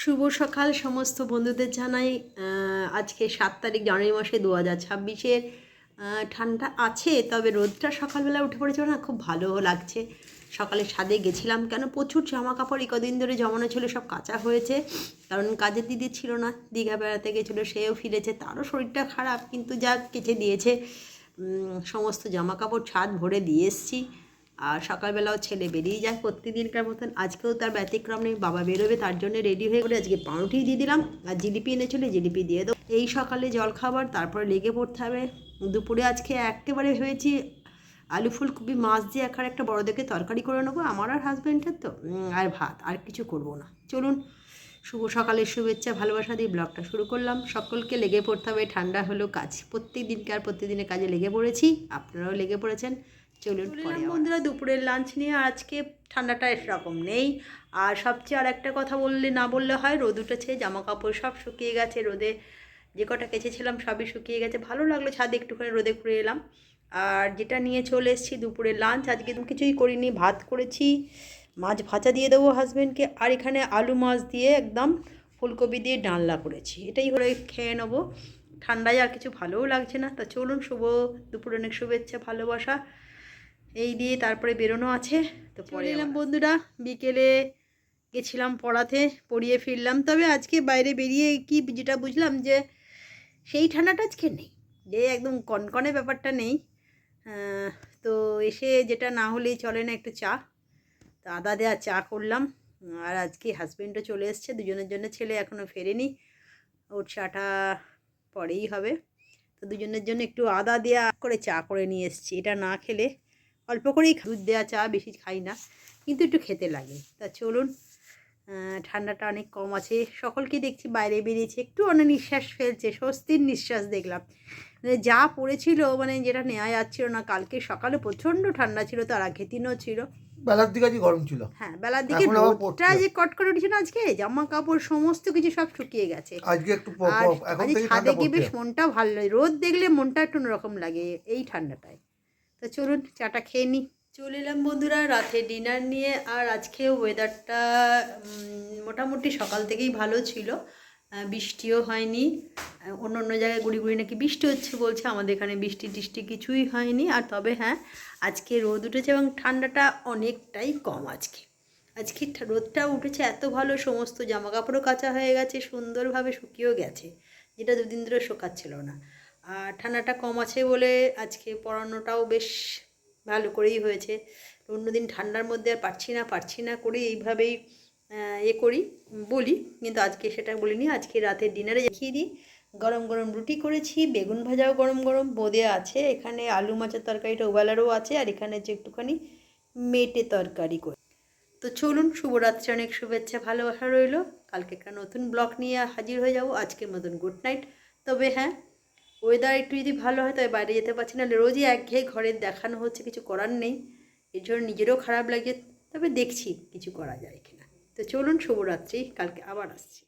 শুভ সকাল সমস্ত বন্ধুদের জানাই। আজকে সাত তারিখ জানুয়ারি মাসে দু হাজার ছাব্বিশের ঠান্ডা আছে, তবে রোদটা সকালবেলা উঠে পড়েছে না, খুব ভালো লাগছে। সকালে সাদে গেছিলাম কেন? প্রচুর জামা কাপড় কদিন ধরে জমানো ছিল, সব কাঁচা হয়েছে। কারণ কাজের দিদি ছিল না, দীঘা বেড়াতে গেছিল, সেও ফিরেছে, তারও শরীরটা খারাপ, কিন্তু যা কেচে দিয়েছে। সমস্ত জামা কাপড় ছাদ ভরে দিয়ে এসছি। আর সকালবেলাও ছেলে বেরিয়ে যায় প্রতিদিনকার মতন। আজকেও তার ব্যতিক্রম নেই, বাবা বেরোবে, তার জন্য রেডি হয়ে গেলে আজকে পাউরুটি দিয়ে দিলাম। আর জিলিপি এনেছিল, জিলিপি দিয়ে দেবো এই সকালে জল খাবার, তারপরে লেগে পড়তে হবে। দুপুরে আজকে একেবারে হয়েছি আলু ফুলকপি, মাছ দিয়ে একার একটা বড় দেখে তরকারি করে নেব, আমার আর হাজব্যান্ডের তো। আর ভাত, আর কিছু করব না। চলুন, শুভ সকালের শুভেচ্ছা, ভালোবাসা দিয়ে ব্লগটা শুরু করলাম। সকলকে লেগে পড়তে হবে, ঠান্ডা হলো কাজ। প্রত্যেক দিনকার প্রত্যেকদিনের কাজে লেগে পড়েছি, আপনারাও লেগে পড়েছেন। চলুন বন্ধুরা দুপুরের লাঞ্চ নিয়ে। আজকে ঠান্ডাটা এরকম নেই। আর সবচেয়ে আর একটা কথা বললে না বললে হয় রোদ উঠেছে জামা কাপড় সব শুকিয়ে গেছে রোদে যে কটা কেচেছিলাম সবই শুকিয়ে গেছে। ভালো লাগল ছাদে একটুখানি রোদে ঘুরে এলাম। আর যেটা নিয়ে চলে এসেছি দুপুরের লাঞ্চ আজকে তো কিছুই করিনি ভাত করেছি মাছ ভাজা দিয়ে দেবো হাজব্যান্ডকে আর এখানে আলু মাছ দিয়ে একদম ফুলকপি দিয়ে ডালনা করেছি। এটাই হলো খেয়ে নেব। ঠান্ডায় আর কিছু ভালোও লাগছে না। তা চলুন শুভ দুপুর অনেক শুভেচ্ছা ভালোবাসা। এই দিয়ে তারপরে বেরোনো আছে। তো পরে এলাম বন্ধুরা বিকেলে গেছিলাম পড়াতে পড়িয়ে ফিরলাম। তবে আজকে বাইরে বেরিয়ে কি যেটা বুঝলাম যে সেই ঠান্ডাটা আজকে নেই যে একদম কনকনে ব্যাপারটা নেই। তো এসে যেটা না হলেই চলে না একটু চা। তো আদা দেওয়া চা করলাম আর আজকে হাজব্যান্ডও চলে এসছে দুজনের জন্য ছেলে এখনও ফেরেনি। ওর চাটা পরেই হবে। তো দুজনের জন্য একটু আদা দেওয়া করে চা করে নিয়ে এসেছি এটা না খেলে অল্প করেই দুধ দেওয়া চা বেশি খাই না কিন্তু একটু খেতে লাগে। তা চলুন ঠান্ডাটা অনেক কম আছে। সকলকে দেখছি বাইরে বেরিয়েছে একটু অনেক নিঃশ্বাস ফেলছে স্বস্তির নিঃশ্বাস দেখলাম। মানে যা পড়েছিল মানে যেটা নেওয়া যাচ্ছিল না কালকে সকালে প্রচণ্ড ঠান্ডা ছিল তার আগের দিনও ছিল। বেলার দিকে গরম ছিল। হ্যাঁ বেলার দিকে রোদটা যে কট করে উঠেছে না আজকে জামা কাপড় সমস্ত কিছু সব শুকিয়ে গেছে। আজকে একটু আর এখন থেকে ছাদে গিয়ে বেশ মনটা ভালো লাগে রোদ দেখলে মনটা একটু অন্যরকম লাগে এই ঠান্ডাটায়। তো চলুন চাটা খেয়ে নিই। চলে এলাম বন্ধুরা রাতে ডিনার নিয়ে। আর আজকে ওয়েদারটা মোটামুটি সকাল থেকেই ভালো ছিল। বৃষ্টিও হয়নি। অন্য অন্য জায়গায় গুড়ি গুড়ি নাকি বৃষ্টি হচ্ছে বলছে। আমাদের এখানে বৃষ্টি টিষ্টি কিছুই হয়নি। আর তবে হ্যাঁ আজকে রোদ উঠেছে এবং ঠান্ডাটা অনেকটাই কম আজকে। আজকে রোদটা উঠেছে এত ভালো, সমস্ত জামা কাপড়ও কাঁচা হয়ে গেছে, সুন্দরভাবে শুকিয়েও গেছে। যেটা দুদিন ধরে শোকাচ্ছিল না। আর ঠান্ডাটা কম আছে বলে আজকে পড়ানোটাও বেশ ভালো করেই হয়েছে। অন্যদিন ঠান্ডার মধ্যে আর পারছি না পারছি না করে এইভাবেই এ করি, বলি। কিন্তু আজকে সেটা বলিনি, আজকে রাতে ডিনারে দেখিয়ে দিই। গরম গরম রুটি করেছি, বেগুন ভাজাও গরম গরম, বোঁদে আছে, এখানে আলু মাছের তরকারিটা ওবেলারও আছে, আর এখানে যে একটুখানি মেটে তরকারি করে। তো চলুন, শুভরাত্রি, অনেক শুভেচ্ছা, ভালোবাসা রইল। কালকে একটা নতুন ব্লগ নিয়ে হাজির হয়ে যাব। আজকের মতন গুড নাইট। তবে হ্যাঁ ওয়েদার একটু যদি ভালো হয়, তবে বাইরে যেতে পারছি না। রোজই একঘেয়ে ঘরে দেখানো হচ্ছে, কিছু করার নেই। এর জন্য নিজেরও খারাপ লাগে, তবে দেখছি কিছু করা যায় কিনা। তো চলুন, শুভরাত্রি। কালকে আবার আসছি।